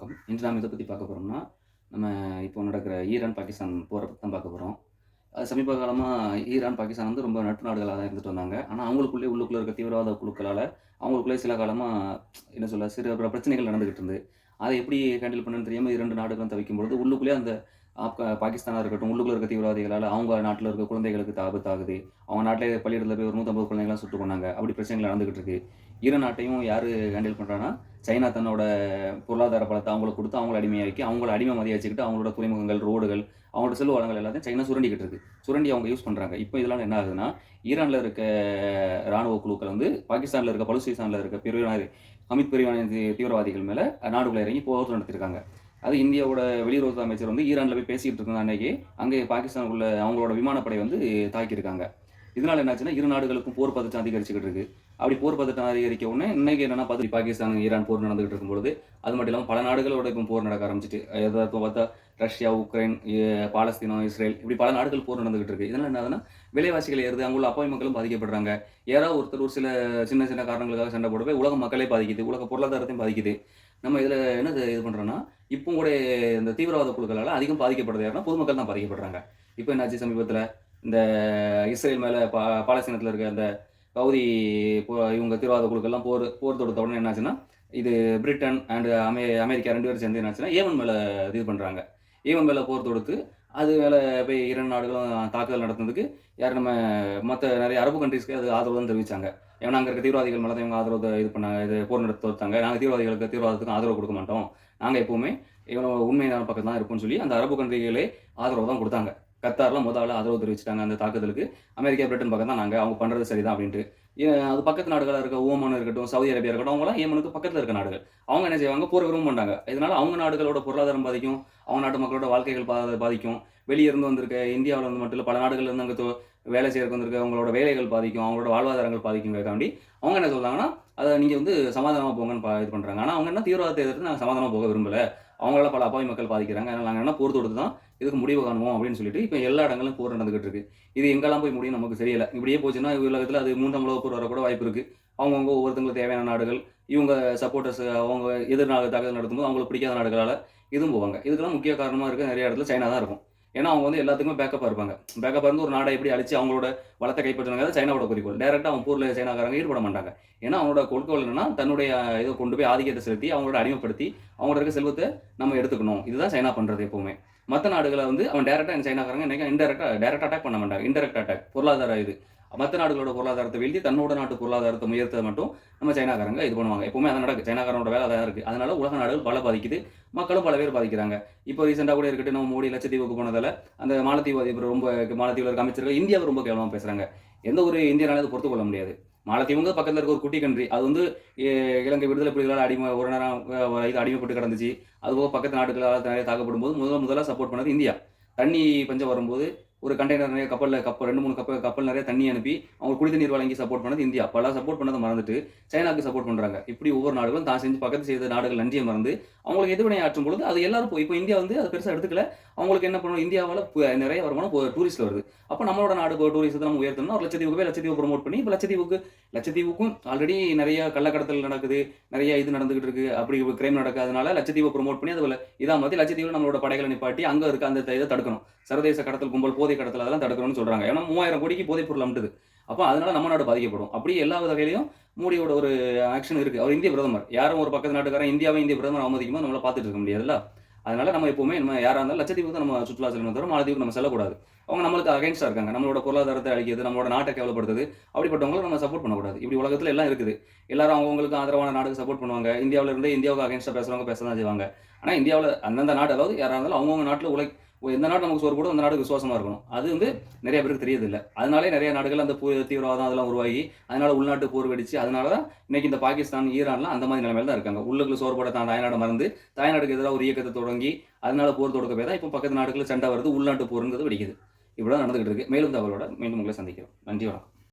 வணக்கம் இன்று நாம் இதை பற்றி பார்க்க போகிறோம்னா நம்ம இப்போ நடக்கிற ஈரான் பாகிஸ்தான் போரை பற்றி தான் பார்க்க போகிறோம் சமீப காலமாக ஈரான் பாகிஸ்தான் வந்து ரொம்ப நட்பு நாடுகளாக தான் இருந்துட்டு வந்தாங்க. ஆனால் அவங்களுக்குள்ளே உள்ளுக்குள்ளே இருக்க தீவிரவாத குழுக்களால் அவங்களுக்குள்ளே சில காலமாக என்ன சொல்ல சிறு பிரச்சனைகள் நடந்துகிட்டு இருந்து அதை எப்படி ஹேண்டில் பண்ணுன்னு தெரியாமல் இரண்டு நாடுகளும் தவிக்கும் பொழுது உள்ளுக்குள்ளே அந்த ஆப்கா பாகிஸ்தானாக இருக்கட்டும் உள்ளுக்குள்ள இருக்க தீவிரவாதிகளால் அவங்க நாட்டில் இருக்க குழந்தைகளுக்கு ஆபத்தாகுது அவங்க நாட்டிலே பள்ளியிடத்தில் போய் ஒரு நூற்றம்பது குழந்தைங்களாம் சுட்டு கொண்டாங்க அப்படி பிரச்சனைகள் நடந்துகிட்டு இருக்கு. இரு நாட்டையும் யார் ஹேண்டில் பண்ணுறான்னா சைனா தன்னோட பொருளாதார பலத்தை அவங்களுக்கு கொடுத்து அவங்கள அடிமையாக்கி அவங்கள அடிமை மதிய வச்சுக்கிட்டு அவங்களோட துறைமுகங்கள் ரோடுகள் அவங்களோட செல்வ வளங்கள் எல்லாத்தையும் சைனா சுரண்டிக்கிட்டு இருக்கு. சுரண்டி அவங்க யூஸ் பண்ணுறாங்க இப்போ இதெல்லாம் என்ன ஆகுதுன்னா ஈரானில் இருக்க ராணுவ குழுக்கள் வந்து பாகிஸ்தானில் இருக்க பலுசிஸ்தானில் இருக்க பிரிவினர் அமித் பிரிவான தீவிரவாதிகள் மேலே நாடுகளை இறங்கி போர் நடத்திருக்காங்க. அது இந்தியாவோட வெளியுறவு அமைச்சர் வந்து ஈரானில் போய் பேசிக்கிட்டு இருந்த அன்னைக்கு அங்கே பாகிஸ்தானுக்குள்ள அவங்களோட விமானப்படை வந்து தாக்கியிருக்காங்க. இதனால என்னாச்சுன்னா இரு நாடுகளுக்கும் போர் பதட்டம் அதிகரிச்சுக்கிட்டு இருக்கு. அப்படி போர் பதட்டம் அதிகரிக்க உடனே இன்னைக்கு என்னன்னா பார்த்து பாகிஸ்தான் ஈரான் போர் நடந்துகிட்டு இருக்கும்போது அது மட்டும் இல்லாமல் பல நாடுகளோட இப்போ போர் நடக்க ஆரம்பிச்சிட்டு எதாவது இப்போ பார்த்தா ரஷ்யா உக்ரைன் பாலஸ்தீனம் இஸ்ரேல் இப்படி பல நாடுகள் போர் நடந்துகிட்டு இருக்கு. இதனால என்னதுன்னா விலைவாசிகள் ஏறுது அங்குள்ள அப்பாவி மக்களும் பாதிக்கப்படுறாங்க. யாராவது ஒருத்தர் ஒரு சில சின்ன சின்ன காரணங்களுக்காக சண்டை போடவே உலக மக்களே பாதிக்குது உலக பொருளாதாரத்தையும் பாதிக்குது. நம்ம இதில் என்ன இது பண்ணுறோன்னா இப்போ கூட இந்த தீவிரவாத குழுக்களால் அதிகம் பாதிக்கப்படுது யாருன்னா பொதுமக்கள் தான் பாதிக்கப்படுறாங்க. இப்போ என்னாச்சு சமீபத்தில்? இந்த இஸ்ரேல் மேலே பா பாலஸ்தீனத்தில் இருக்க அந்த பகுதி இவங்க தீவிரவாத குழுக்கள்லாம் போர் போர் தொடுத்த உடனே என்னாச்சுன்னா இது பிரிட்டன் அண்டு அமெ அமெரிக்கா ரெண்டு பேரும் சேர்ந்து என்னாச்சுன்னா ஏமன் மேலே இது பண்ணுறாங்க ஏமன் மேலே போர் தொடுத்து அது மேலே போய் இரண்டு நாடுகளும் தாக்குதல் நடத்துனதுக்கு யார் நம்ம மற்ற நிறைய அரபு கண்ட்ரீஸ்க்கு அது ஆதரவு தான் தெரிவிச்சாங்க. ஏன்னா அங்கே இருக்க தீவிரவாதிகள் மேலே தான் இவங்க ஆதரவு இது பண்ணாங்க இது போர் நடத்த தொடுத்தாங்க. நாங்கள் தீவிரவாதிகளுக்கு தீவிரவாதத்துக்கு ஆதரவு கொடுக்க மாட்டோம். நாங்கள் எப்போவுமே இவங்க உண்மையான பக்கம் தான் இருப்போம்னு சொல்லி அந்த அரபு கண்ட்ரிகளே ஆதரவு தான் கொடுத்தாங்க. கத்தார்லாம் முதல்ல ஆதரவு தெரிவிச்சிட்டாங்க அந்த தாக்குதலுக்கு. அமெரிக்கா பிரிட்டன் பக்கம் தான் நாங்கள் அவங்க பண்ணுறது சரிதான் அப்படின்ட்டு. அது பக்கத்து நாடுகளாக இருக்க ஓமான் இருக்கட்டும் சவுதி அரேபியா இருக்கட்டும் அவங்களாம் ஏமனுக்கு பக்கத்தில் இருக்க நாடுகள். அவங்க என்ன செய்வாங்க? போர் விரும்ப மாட்டாங்க அவங்க நாடுகளோட பொருளாதாரம் பாதிக்கும் அவங்க நாட்டு மக்களோட வாழ்க்கைகள் பா- பாதிக்கும். வெளியே இருந்து வந்திருக்க இந்தியாவில் வந்து மட்டும் இல்லை பல நாடுகள்லேருந்து அங்கே வேலை செய்யறதுக்கு வந்திருக்க அவங்களோட வேலைகள் பாதிக்கும் அவங்களோட வாழ்வாதாரங்கள் பாதிக்குங்கிறதாண்டி அவங்க என்ன சொல்கிறாங்கன்னா அதை நீங்கள் வந்து சமாதானமாக போங்கன்னு பா- இது பண்ணுறாங்க ஆனால் அவங்க என்ன தீவிரவாதத்தை எதிர்த்து நாங்கள் சமாதானமாக போக விரும்பலை. அவங்களால பல அப்பாவி மக்கள் பாதிக்கிறாங்க. அதனால் நாங்கள் என்ன போர் தொடுத்து தான் இதுக்கு முடிவு காணுவோம் அப்படின்னு சொல்லிட்டு இப்போ எல்லா இடங்களும் போர் நடந்துகிட்டு இருக்கு. இது எங்கெல்லாம் போய் முடியும் நமக்கு தெரியல. இப்படியே போச்சுன்னா உலகத்தில் அது மூன்றாம் உலக போர் வரக்கூட வாய்ப்பு இருக்கு. அவங்கவுங்க ஒவ்வொருத்தங்களுக்கு தேவையான நாடுகள் இவங்க சப்போர்ட்டர்ஸ் அவங்க எதிர் நாடு தாக்குதல் நடத்தும்போது அவங்களுக்கு பிடிக்காத நாடுகளால் இதுவும் போவாங்க. இதுக்கெல்லாம் முக்கிய காரணமாக இருக்க நிறைய இடத்துல சைனா தான் இருக்கும். ஏன்னா அவங்க வந்து எல்லாத்துக்குமே பேக்கப்பாக இருப்பாங்க. பேக்கப்பாக இருந்து ஒரு நாடை எப்படி அழிச்சு அவங்களோட வளத்தை கைப்பற்றினாங்க சைனாவோட குறிக்கோள். டேரெக்டாக அவங்க போரில் சைனாக்காரங்க ஈடுபட மாட்டாங்க. ஏன்னா அவங்களோட குறிக்கோள் என்னன்னா தன்னுடைய இதை கொண்டு போய் ஆதிக்கத்தை செலுத்தி அவங்களோட அடிமைப்படுத்தி அவங்களோட இருக்க செல்வத்தை நம்ம எடுத்துக்கணும். இதுதான் சைனா பண்ணுறது எப்போவுமே. மற்ற நாடுகளை வந்து அவன் டேரெக்டாக சைனாக்காரங்க என்னைக்கு இன்டெரக்டாக டேரக்ட் அட்டாக் பண்ண மாட்டாங்க. இன்டெரக்ட் அட்டாக் பொருளாதார இது. மற்ற நாடுகளோட பொருளாதாரத்தை வீழ்த்தி தன்னோட நாட்டு பொருளாதாரத்தை உயர்த்த மட்டும் நம்ம சைனாக்காரங்க இது பண்ணுவாங்க. எப்பவுமே அதை நடக்கு. சைனாக்காரனோட வேலை அதான் இருக்குது அதனால உலக நாடுகள் பல பாதிக்குது. மக்களும் பல பேர் பாதிக்கிறாங்க. இப்போ ரீசெண்டாக கூட இருக்கட்டும் நம்ம மோடி லட்சத்தீவுக்கு போனதில் அந்த மாலத்தீவு அதிபர் ரொம்ப மாலத்தீவில் இருக்க அமைச்சர்கள் இந்தியாவை ரொம்ப கேவலமாக பேசுகிறாங்க எந்த ஒரு இந்தியனாலும் அதை பொறுத்து கொள்ள முடியாது. மாலத்தீவுங்க பக்கத்தில் இருக்க ஒரு குட்டி கண்ட்ரி அது வந்து இலங்கை விடுதலை புலிகளால் அடிமை ஒரு நேரம் இது அடிமைப்பட்டு கிடந்துச்சு. அதுபோக பக்கத்து நாடுகளால் நிறைய தாக்கப்படும் போது முதல்ல முதலாக சப்போர்ட் பண்ணது இந்தியா. தண்ணி பஞ்சம் வரும்போது ஒரு கண்டெய்னர் நிறைய கப்பலில் கப்பல் ரெண்டு மூணு கப்பல் கப்பல் நிறைய தண்ணி அனுப்பி அவங்க குடி நீர் வழங்கி சப்போர்ட் பண்ணது இந்தியா. பல சப்போர்ட் பண்ணதை மறந்துட்டு சைனாவுக்கு சப்போர்ட் பண்ணுறாங்க இப்படி ஒவ்வொரு நாடுகளும் தான் செஞ்சு பக்கத்து செய்த நாடுகள் நன்றியை மறந்து அவங்களுக்கு எதிர்வினை ஆற்றும் பொழுது அது எல்லாரும் போய் இப்போ இந்தியா வந்து அது பெருசாக எடுத்துக்கல. அவங்களுக்கு என்ன பண்ணணும்? இந்தியாவில் நிறைய வருமானம் டூரிஸ்ட்ல வருது. அப்போ நம்மளோட நாடு டூரிசத்தை நம்ம உயர்த்தணும் ஒரு லட்சத்தீவுக்கு போய் லட்சத்தீவு ப்ரொமோட் பண்ணி இப்போ லட்சத்தீவுக்கு லட்சத்தீவுக்கும் ஆல்ரெடி நிறைய கள்ளக்கடத்தல் நடக்குது. நிறைய இது நடந்துகிட்டு இருக்கு. அப்படி கிரைம் நடக்காதனால லட்சத்தீவை ப்ரோமோட் பண்ணி அதில் இதாக மாதிரி லட்சத்தீவில் நம்மளோட படைகளை நிப்பாட்டி அங்கே இருக்க அந்த இதை தடுக்கணும். சர்வதேச கடத்தல் கும்பல் போதை போதை கடத்தல் அதெல்லாம் தடுக்கணும்னு சொல்றாங்க. ஏன்னா மூவாயிரம் கோடிக்கு போதைப் பொருள் அமுட்டுது. அப்போ அதனால நம்ம நாடு பாதிக்கப்படும். அப்படி எல்லா வகையிலையும் மோடியோட ஒரு ஆக்ஷன் இருக்கு. அவர் இந்திய பிரதமர். யாரும் ஒரு பக்கத்து நாட்டுக்காரன் இந்தியாவை இந்திய பிரதமர் அவமதிக்குமோ போது பார்த்துட்டு இருக்க முடியாதுல்ல அதனால நம்ம எப்பவுமே நம்ம யாரா இருந்தாலும் லட்சத்தீவுக்கு தான் நம்ம சுற்றுலா செல்லணும் தவிர மாலத்தீவுக்கு நம்ம செல்லக்கூடாது. அவங்க நம்மளுக்கு அகைன்ஸ்டா இருக்காங்க. நம்மளோட பொருளாதாரத்தை அழிக்கிறது நம்மளோட நாட்டை கேவலப்படுத்துது அப்படிப்பட்டவங்களை நம்ம சப்போர்ட் பண்ணக்கூடாது இப்படி உலகத்துல எல்லாம் இருக்குது. எல்லாரும் அவங்களுக்கு ஆதரவான நாடுக்கு சப்போர்ட் பண்ணுவாங்க. இந்தியாவில இருந்து இந்தியாவுக்கு அகைன்ஸ்டா பேசுறவங்க பேச தான் செய்வாங்க. ஆனா இந்தியாவில் அந்தந்த நாடு அதாவது யாரா இருந்தாலும் அவங்கவுங்க நாட்டில் உலக எந்த நாடு நமக்கு சோறு போடும் அந்த நாடு விசுவாசமாக இருக்கணும். அது வந்து நிறைய பேருக்கு தெரியது இல்லை அதனாலே நிறைய நாடுகள் அந்த பூ- தீவிரவாதம் அதெல்லாம் உருவாகி அதனால உள்நாட்டு போர் வெடிச்சு அதனால தான் இன்னைக்கு இந்த பாகிஸ்தான் ஈரான்லாம் அந்த மாதிரி நிலைமையில தான் இருக்காங்க. உள்ளுக்குள்ள சோறு போட தான் தாய்நாடு மறந்து தாய்நாடுக்கு எதிராக ஒரு இயக்கத்தை தொடங்கி அதனால போர் தொடக்கப்பே தான் இப்போ பக்கத்து நாடுகளில் சண்டை வருது உள்நாட்டு போருங்கிறது வெடிக்குது. இப்படிதான் நடந்துகிட்டு இருக்கு. மேலும் தகவலோட மீண்டும் உங்களை சந்திக்கிறோம். நன்றி வணக்கம்.